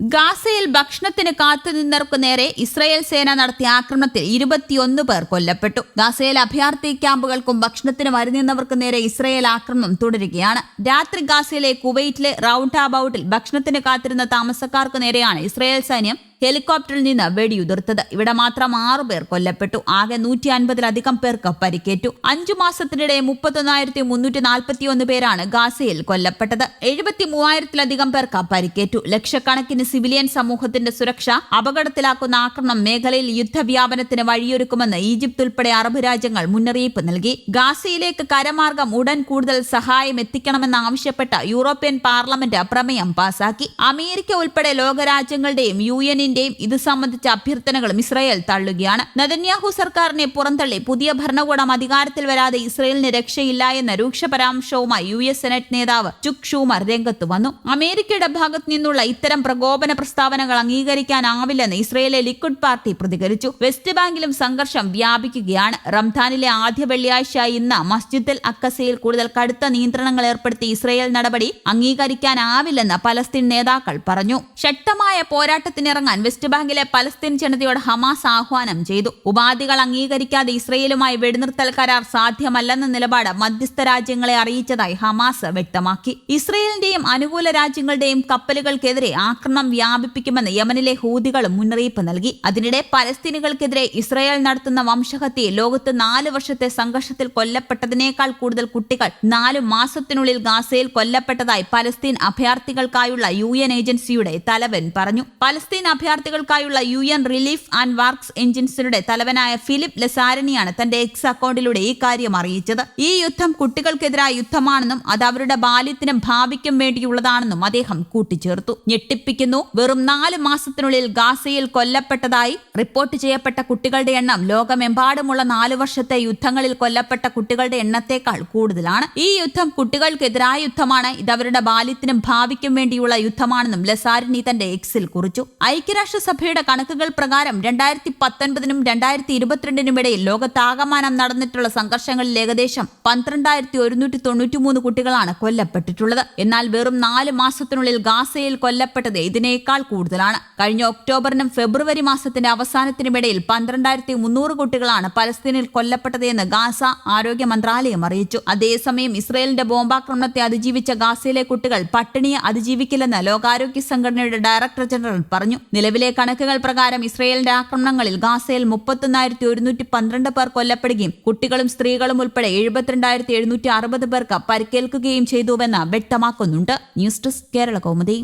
ഗാസയിൽ ഭക്ഷണത്തിന് കാത്തുനിന്നവർക്ക് നേരെ ഇസ്രായേൽ സേന നടത്തിയ ആക്രമണത്തിൽ ഇരുപത്തിയൊന്ന് പേർ കൊല്ലപ്പെട്ടു. ഗാസയിൽ അഭയാർത്ഥി ക്യാമ്പുകൾക്കും ഭക്ഷണത്തിന് വരുന്നിന്നവർക്ക് നേരെ ഇസ്രായേൽ ആക്രമണം തുടരുകയാണ്. രാത്രി ഗാസയിലെ കുവൈറ്റിലെ റൌണ്ട് ഭക്ഷണത്തിന് കാത്തിരുന്ന താമസക്കാർക്ക് നേരെയാണ് ഇസ്രായേൽ സൈന്യം ഹെലികോപ്റ്ററിൽ നിന്ന് വെടിയുതിർത്തത്. ഇവിടെ മാത്രം ആറു പേർ കൊല്ലപ്പെട്ടു. ആകെ നൂറ്റി അൻപതിലധികം പേർക്ക് പരിക്കേറ്റു. അഞ്ചു മാസത്തിനിടെ മുപ്പത്തൊന്നായിരത്തി മുന്നൂറ്റി നാൽപ്പത്തിയൊന്ന് പേരാണ് ഗാസയിൽ കൊല്ലപ്പെട്ടത്. എഴുപത്തി മൂവായിരത്തിലധികം പേർക്ക് പരിക്കേറ്റു. ലക്ഷക്കണക്കിന് സിവിലിയൻ സമൂഹത്തിന്റെ സുരക്ഷ അപകടത്തിലാക്കുന്ന ആക്രമണം മേഖലയിൽ യുദ്ധവ്യാപനത്തിന് വഴിയൊരുക്കുമെന്ന് ഈജിപ്ത് ഉൾപ്പെടെ അറബ് രാജ്യങ്ങൾ മുന്നറിയിപ്പ് നൽകി. ഗാസയിലേക്ക് കരമാർഗം ഉടൻ കൂടുതൽ സഹായം എത്തിക്കണമെന്ന് ആവശ്യപ്പെട്ട യൂറോപ്യൻ പാർലമെന്റ് പ്രമേയം പാസാക്കി. അമേരിക്ക ഉൾപ്പെടെ ലോകരാജ്യങ്ങളുടെയും യു എന്നിന്റെയും ഇത് സംബന്ധിച്ച അഭ്യർത്ഥനകളും ഇസ്രായേൽ തള്ളുകയാണ്. നദന്യാഹു സർക്കാരിനെ പുറന്തള്ളി പുതിയ ഭരണകൂടം അധികാരത്തിൽ വരാതെ ഇസ്രായേലിന് രക്ഷയില്ല എന്ന രൂക്ഷ പരാമർശവുമായി യു എസ് സെനറ്റ് നേതാവ് ചുക് ഷൂമർ രംഗത്ത് വന്നു. അമേരിക്കയുടെ ഭാഗത്തു നിന്നുള്ള ഇത്തരം പ്രകോപന പ്രസ്താവനകൾ അംഗീകരിക്കാനാവില്ലെന്ന് ഇസ്രയേലിലെ ലിക്വിഡ് പാർട്ടി പ്രതികരിച്ചു. വെസ്റ്റ് ബാങ്കിലും സംഘർഷം വ്യാപിക്കുകയാണ്. റംസാനിലെ ആദ്യ വെള്ളിയാഴ്ച ഇന്ന് മസ്ജിദ് അക്കസയിൽ കൂടുതൽ കടുത്ത നിയന്ത്രണങ്ങൾ ഏർപ്പെടുത്തി ഇസ്രയേൽ നടപടി അംഗീകരിക്കാനാവില്ലെന്ന് പലസ്തീൻ നേതാക്കൾ പറഞ്ഞു. ശക്തമായ പോരാട്ടത്തിനിറങ്ങാൻ വെസ്റ്റ് ബാങ്കിലെ പലസ്തീൻ ജനതയോട് ഹമാസ് ആഹ്വാനം ചെയ്തു. ഉപാധികൾ അംഗീകരിക്കാതെ ഇസ്രയേലുമായി വെടിനിർത്തൽ കരാർ സാധ്യമല്ലെന്ന നിലപാട് മധ്യസ്ഥ രാജ്യങ്ങളെ അറിയിച്ചതായി ഹമാസ് വ്യക്തമാക്കി. ഇസ്രയേലിന്റെയും അനുകൂല രാജ്യങ്ങളുടെയും കപ്പലുകൾക്കെതിരെ ആക്രമണം വ്യാപിപ്പിക്കുമെന്ന് യമനിലെ ഹൂതികളും മുന്നറിയിപ്പ് നൽകി. അതിനിടെ പലസ്തീനുകൾക്കെതിരെ ഇസ്രയേൽ നടത്തുന്ന വംശഹത്യയിൽ ലോകത്ത് നാല് വർഷത്തെ സംഘർഷത്തിൽ കൊല്ലപ്പെട്ടതിനേക്കാൾ കൂടുതൽ കുട്ടികൾ നാലു മാസത്തിനുള്ളിൽ ഗാസയിൽ കൊല്ലപ്പെട്ടതായി പലസ്തീൻ അഭയാർത്ഥികൾക്കായുള്ള യു ഏജൻസിയുടെ തലവൻ പറഞ്ഞു. Palestine അഭയാർത്ഥികൾക്കായുള്ള U N relief and works എഞ്ചിൻസിയുടെ തലവനായ ഫിലിപ്പ് ലെസാരനിയാണ് തന്റെ എക്സ് അക്കൗണ്ടിലൂടെ ഈ കാര്യം അറിയിച്ചത്. ഈ യുദ്ധം കുട്ടികൾക്കെതിരായ യുദ്ധമാണെന്നും അത് അവരുടെ ബാല്യത്തിനും ഭാവിക്കും വേണ്ടിയുള്ളതാണെന്നും അദ്ദേഹം കൂട്ടിച്ചേർത്തു. ഞെട്ടിപ്പിക്കുന്നു. വെറും നാല് മാസത്തിനുള്ളിൽ ഗാസയിൽ കൊല്ലപ്പെട്ടതായി റിപ്പോർട്ട് ചെയ്യപ്പെട്ട കുട്ടികളുടെ എണ്ണം ലോകമെമ്പാടുമുള്ള നാലു വർഷത്തെ യുദ്ധങ്ങളിൽ കൊല്ലപ്പെട്ട കുട്ടികളുടെ എണ്ണത്തേക്കാൾ കൂടുതലാണ്. ഈ യുദ്ധം കുട്ടികൾക്കെതിരായ യുദ്ധമാണ്. ഇത് അവരുടെ ബാല്യത്തിനും ഭാവിക്കും വേണ്ടിയുള്ള യുദ്ധമാണെന്നും ലസാരിനി തന്റെ എക്സിൽ കുറിച്ചു. ഐക്യരാഷ്ട്രസഭയുടെ കണക്കുകൾ പ്രകാരം രണ്ടായിരത്തി പത്തൊൻപതിനും രണ്ടായിരത്തി ഇരുപത്തിരണ്ടിനും ഇടയിൽ ലോകത്താകമാനം നടന്നിട്ടുള്ള സംഘർഷങ്ങളിൽ ഏകദേശം പന്ത്രണ്ടായിരത്തി ഒരുന്നൂറ്റി തൊണ്ണൂറ്റിമൂന്ന് കുട്ടികളാണ് കൊല്ലപ്പെട്ടിട്ടുള്ളത്. എന്നാൽ വെറും നാല് മാസത്തിനുള്ളിൽ ഗാസയിൽ കൊല്ലപ്പെട്ടത് ഇതിനേക്കാൾ കൂടുതലാണ്. കഴിഞ്ഞ ഒക്ടോബറിനും ഫെബ്രുവരി മാസത്തിന്റെ അവസാനത്തിനുമിടയിൽ പന്ത്രണ്ടായിരത്തി മുന്നൂറ് കുട്ടികളാണ് പലസ്തീനിൽ കൊല്ലപ്പെട്ടതെന്ന് ഗാസ ആരോഗ്യ മന്ത്രാലയം അറിയിച്ചു. അതേസമയം ഇസ്രയേലിന്റെ ബോംബാക്രമണത്തെ അതിജീവിച്ച ഗാസയിലെ കുട്ടികൾ പട്ടിണിയെ അതിജീവിക്കില്ലെന്ന് ലോകാരോഗ്യ സംഘടനയുടെ ഡയറക്ടർ ജനറൽ പറഞ്ഞു. നിലവിലെ കണക്കുകൾ പ്രകാരം ഇസ്രയേലിന്റെ ആക്രമണങ്ങളിൽ ഗാസയിൽ മുപ്പത്തൊന്നായിരത്തി ഒരുന്നൂറ്റി പന്ത്രണ്ട് പേർ കൊല്ലപ്പെടുകയും കുട്ടികളും സ്ത്രീകളും ഉൾപ്പെടെ എഴുപത്തിരണ്ടായിരത്തി എഴുന്നൂറ്റി അറുപത് പേർക്ക് പരിക്കേൽക്കുകയും ചെയ്തുവെന്ന് വ്യക്തമാക്കുന്നുണ്ട്. News desk Kerala Kaumudi.